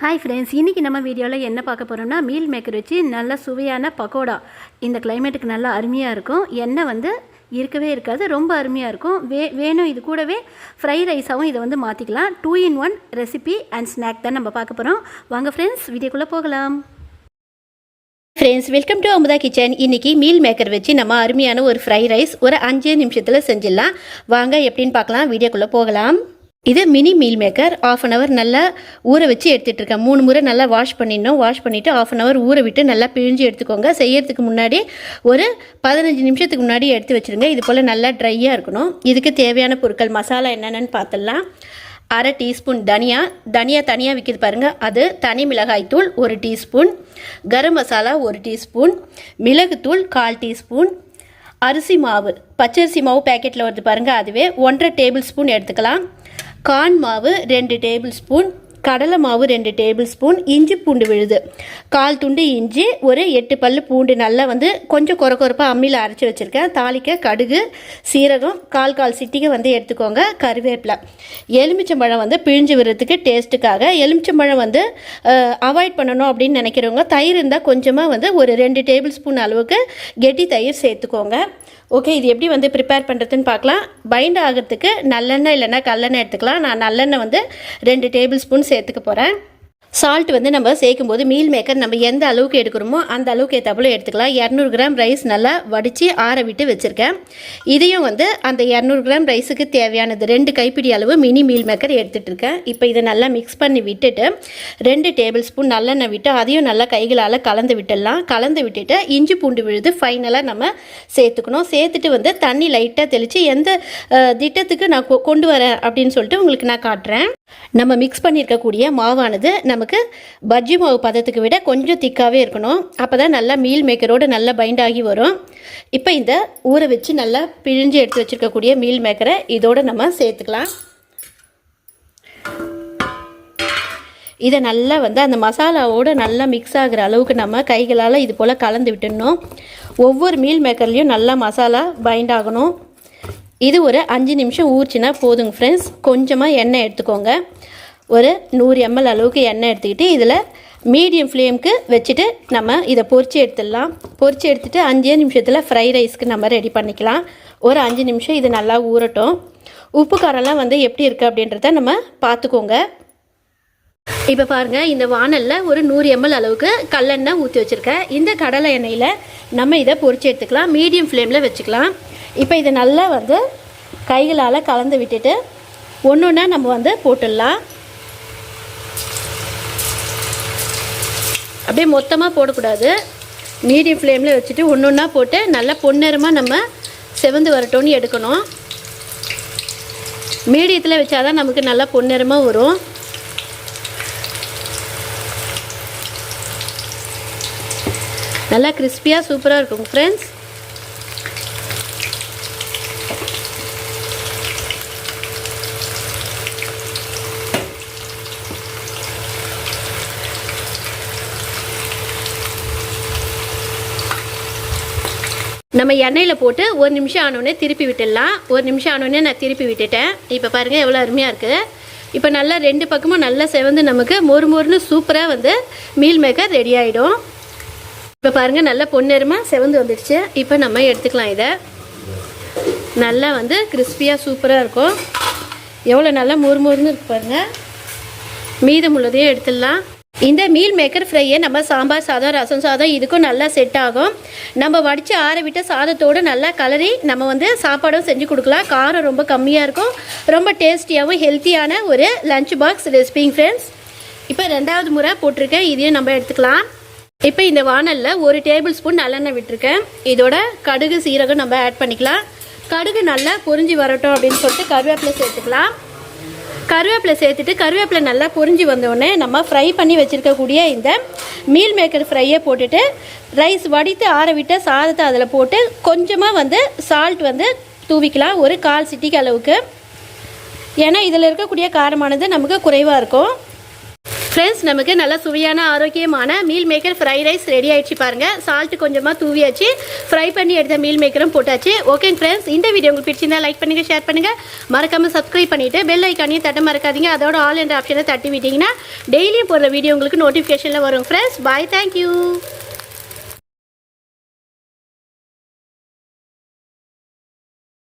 Hi friends இன்றைக்கி நம்ம வீடியோவில் என்ன பார்க்க போகிறோம்னா மீல் மேக்கர் வச்சு நல்ல சுவையான பக்கோடா. இந்த கிளைமேட்டுக்கு நல்லா அருமையாக இருக்கும். எண்ணெய் வந்து இருக்கவே இருக்காது ரொம்ப அருமையாக இருக்கும். வே வேணும் இது கூடவே ஃப்ரை ரைஸாகவும் இதை வந்து மாற்றிக்கலாம் two in one recipe and snack தான் நம்ம பார்க்க போகிறோம் வாங்க ஃப்ரெண்ட்ஸ் வீடியோக்குள்ளே போகலாம். Friends welcome to Amudha kitchen இன்றைக்கி மீல் மேக்கர் வச்சு நம்ம அருமையான ஒரு ஃப்ரை ரைஸ் ஒரு அஞ்சு நிமிஷத்தில் செஞ்சிடலாம். வாங்க எப்படின்னு பார்க்கலாம். வீடியோக்குள்ளே போகலாம். இது mini meal maker half an hour நல்லா ஊற வச்சு எடுத்துகிட்டு இருக்கேன். மூணு முறை நல்லா வாஷ் பண்ணிடணும். வாஷ் பண்ணிவிட்டு ஆஃப் அன் ஹவர் ஊற விட்டு நல்லா பிழிஞ்சு எடுத்துக்கோங்க. செய்யறதுக்கு முன்னாடி ஒரு பதினஞ்சு நிமிஷத்துக்கு முன்னாடி எடுத்து வச்சுருங்க. இது போல் நல்லா ட்ரையாக இருக்கணும். இதுக்கு தேவையான பொருட்கள் மசாலா என்னென்னு பார்த்துடலாம் அரை டீஸ்பூன் தனியா தனியா தனியாக விற்கிது பாருங்கள் அது தனி மிளகாய்த்தூள் ஒரு டீஸ்பூன் கரம் மசாலா ஒரு டீஸ்பூன் மிளகுத்தூள் கால் டீஸ்பூன் அரிசி மாவு பச்சரிசி மாவு பேக்கெட்டில் வருது பாருங்கள் அதுவே ஒன்றரை டேபிள் ஸ்பூன் எடுத்துக்கலாம். கான் மாவு ரெண்டு டேபிள் ஸ்பூன் கடலை மாவு ரெண்டு டேபிள் ஸ்பூன் இஞ்சி பூண்டு விழுது. கால் துண்டு இஞ்சி ஒரு எட்டு பல்லு பூண்டு நல்லா வந்து கொஞ்சம் குறை குறைப்பாக அம்மியில் அரைச்சி வச்சுருக்கேன். தாளிக்க கடுகு சீரகம் கால் கால் சிட்டிகை வந்து எடுத்துக்கோங்க கருவேப்பிலை. எலுமிச்சம்பழம் வந்து பிழிஞ்சு விடுறதுக்கு டேஸ்ட்டுக்காக. எலுமிச்சம்பழம் வந்து அவாய்ட் பண்ணணும் அப்படின்னு நினைக்கிறவங்க தயிர் இருந்தால் கொஞ்சமாக வந்து ஒரு ரெண்டு டேபிள் ஸ்பூன் அளவுக்கு கெட்டி தயிர் சேர்த்துக்கோங்க. ஓகே இது எப்படி வந்து ப்ரிப்பேர் பண்ணுறதுன்னு பார்க்கலாம். பைண்ட் ஆகிறதுக்கு நல்லெண்ணெய் இல்லைன்னா கல்லெண்ணெய் எடுத்துக்கலாம். நான் நல்லெண்ணெய் வந்து ரெண்டு டேபிள் ஸ்பூன் சேர்த்துக்க போகிறேன் சால்ட் வந்து நம்ம சேர்க்கும் போது மீல் மேக்கர் நம்ம எந்த அளவுக்கு எடுக்கிறோமோ அந்த அளவுக்கு ஏற்றாப்புல எடுத்துக்கலாம். இரநூறு கிராம் ரைஸ் நல்லா வடித்து ஆற விட்டு வச்சுருக்கேன். இதையும் வந்து அந்த இரநூறு கிராம் ரைஸுக்கு தேவையானது ரெண்டு கைப்பிடி அளவு மினி மீல் மேக்கர் எடுத்துகிட்டு இருக்கேன். இப்போ இதை நல்லா மிக்ஸ் பண்ணி விட்டுட்டு ரெண்டு டேபிள் ஸ்பூன் நல்லெண்ணெய் விட்டு அதையும் நல்லா கைகளால் கலந்து விட்டுடலாம். கலந்து விட்டுட்டு இஞ்சி பூண்டு விழுது ஃபைனலாக நம்ம சேர்த்துக்கணும். சேர்த்துட்டு வந்து தண்ணி லைட்டாக தெளித்து எந்த திட்டத்துக்கு நான் கொ- கொண்டு வரேன் அப்படின்னு சொல்லிட்டு உங்களுக்கு நான் காட்டுறேன். நம்ம மிக்ஸ் பண்ணியிருக்கக்கூடிய மாவானது நமக்கு பஜ்ஜி மாவு பதத்துக்கு விட கொஞ்சம் திக்காகவே இருக்கணும். அப்போ தான் நல்லா மீல் மேக்கரோடு நல்லா பைண்ட் ஆகி வரும். இப்போ இந்த ஊற வச்சு நல்லா பிழிஞ்சு எடுத்து வச்சுருக்கக்கூடிய மீல் மேக்கரை இதோடு நம்ம சேர்த்துக்கலாம். இதை நல்லா வந்து அந்த மசாலாவோடு நல்லா மிக்ஸ் ஆகிற அளவுக்கு நம்ம கைகளால் இது போல் கலந்து விட்டுடணும். ஒவ்வொரு மீல் மேக்கர்லேயும் நல்லா மசாலா பைண்ட் ஆகணும். இது ஒரு அஞ்சு நிமிஷம் ஊறிச்சுன்னா போதுங்க ஃப்ரெண்ட்ஸ் கொஞ்சமாக எண்ணெய் எடுத்துக்கோங்க. ஒரு நூறு எம்எல் அளவுக்கு எண்ணெய் எடுத்துக்கிட்டு இதில் மீடியம் ஃப்ளேம்க்கு வச்சுட்டு நம்ம இதை பொறிச்சு எடுத்துடலாம். பொறிச்சு எடுத்துட்டு அஞ்சே நிமிஷத்தில் ஃப்ரை ரைஸ்க்கு நம்ம ரெடி பண்ணிக்கலாம். ஒரு அஞ்சு நிமிஷம் இது நல்லா ஊறட்டும். உப்பு காரம்லாம் வந்து எப்படி இருக்குது அப்படின்றத நம்ம பார்த்துக்கோங்க. இப்போ பாருங்கள் இந்த வானலில் ஒரு நூறு எம்எல் அளவுக்கு கல்லெண்ணெய் ஊற்றி வச்சுருக்கேன். இந்த கடலை எண்ணெயில் நம்ம இதை பொறிச்சு எடுத்துக்கலாம். மீடியம் ஃப்ளேமில் வச்சுக்கலாம். இப்போ இதை நல்லா வந்து கைகளால் கலந்து விட்டுட்டு ஒன்று ஒன்றா நம்ம வந்து போட்டுடலாம். அப்படியே மொத்தமாக போடக்கூடாது. மீடியம் ஃப்ளேமில் வச்சுட்டு ஒன்று ஒன்றா போட்டு நல்லா பொன்னிறமாக நம்ம செவந்து வரட்டோன்னு எடுக்கணும். மீடியத்தில் வச்சாதான் நமக்கு நல்லா பொன்னிறமாக வரும். நல்லா கிறிஸ்பியாக சூப்பராக இருக்கும் ஃப்ரெண்ட்ஸ் நம்ம எண்ணெயில் போட்டு ஒரு நிமிஷம் ஆனோடனே திருப்பி விட்டுடலாம். ஒரு நிமிஷம் ஆனோடனே நான் திருப்பி விட்டுட்டேன். இப்போ பாருங்கள் எவ்வளோ அருமையாக இருக்குது இப்போ நல்லா ரெண்டு பக்கமும் நல்லா செவந்து நமக்கு மொறு மொறுன்னு சூப்பராக வந்து மீல் மேக்கர் ரெடி ஆகிடும் இப்போ பாருங்கள் நல்லா பொன்னேரமாக செவந்து வந்துடுச்சு. இப்போ நம்ம எடுத்துக்கலாம் இதை. நல்லா வந்து கிறிஸ்பியாக சூப்பராக இருக்கும். எவ்வளோ நல்லா மொறு மொறுன்னு இருக்கு பாருங்கள் மீதம் உள்ளதையும் எடுத்துடலாம். இந்த மீல் மேக்கர் ஃப்ரையை நம்ம சாம்பார் சாதம் ரசம் சாதம் இதுக்கும் நல்லா செட் ஆகும். நம்ம வடித்து ஆற விட்ட சாதத்தோடு நல்லா கலரி நம்ம வந்து சாப்பாடும் செஞ்சு கொடுக்கலாம். காரம் ரொம்ப கம்மியாக இருக்கும். ரொம்ப டேஸ்டியாகவும் ஹெல்த்தியான ஒரு லஞ்ச் பாக்ஸ் ரெசிபிங் ஃப்ரெண்ட்ஸ் இப்போ ரெண்டாவது முறை போட்டிருக்கேன். இதையும் நம்ம எடுத்துக்கலாம். இப்போ இந்த வானலில் ஒரு டேபிள் ஸ்பூன் நல்லெண்ணெய் விட்டுருக்கேன். இதோட கடுகு சீரகம் நம்ம ஆட் பண்ணிக்கலாம். கடுகு நல்லா பொறிஞ்சி வரட்டும் அப்படின்னு சொல்லிட்டு கருவேப்பிலை சேர்த்துக்கலாம். கருவேப்பிலை சேர்த்துட்டு கருவேப்பிலை நல்லா பொரிஞ்சு வந்தோடனே நம்ம ஃப்ரை பண்ணி வச்சுருக்கக்கூடிய இந்த மீல் மேக்கர் ஃப்ரையை போட்டுட்டு ரைஸ் வடித்து ஆற விட்ட சாதத்தை அதில் போட்டு கொஞ்சமாக வந்து சால்ட் வந்து தூவிக்கலாம். ஒரு கால் சிட்டிக்கு அளவுக்கு. ஏன்னா இதில் இருக்கக்கூடிய காரமானது நமக்கு குறைவாக இருக்கும். ஃப்ரெண்ட்ஸ் நமக்கு நல்ல சுவையான ஆரோக்கியமான meal maker fried rice ready ஆயிடுச்சு பாருங்கள் சால்ட் கொஞ்சமாக தூவியாச்சு. ஃப்ரை பண்ணி எடுத்த மீல் மேக்கரும் போட்டாச்சு. ஓகே ஃப்ரெண்ட்ஸ் இந்த வீடியோ உங்களுக்கு பிடிச்சிருந்தா லைக் பண்ணுங்கள் ஷேர் பண்ணுங்கள் மறக்காமல் சப்ஸ்கிரைப் பண்ணிவிட்டு பெல் ஐக்கானையும் தட்ட மறக்காதீங்க. அதோட ஆல் என்ற ஆப்ஷனை தட்டி விட்டிங்கன்னா டெய்லியும் போடுற வீடியோ உங்களுக்கு நோட்டிஃபிகேஷனில் வரும். Friends bye thank you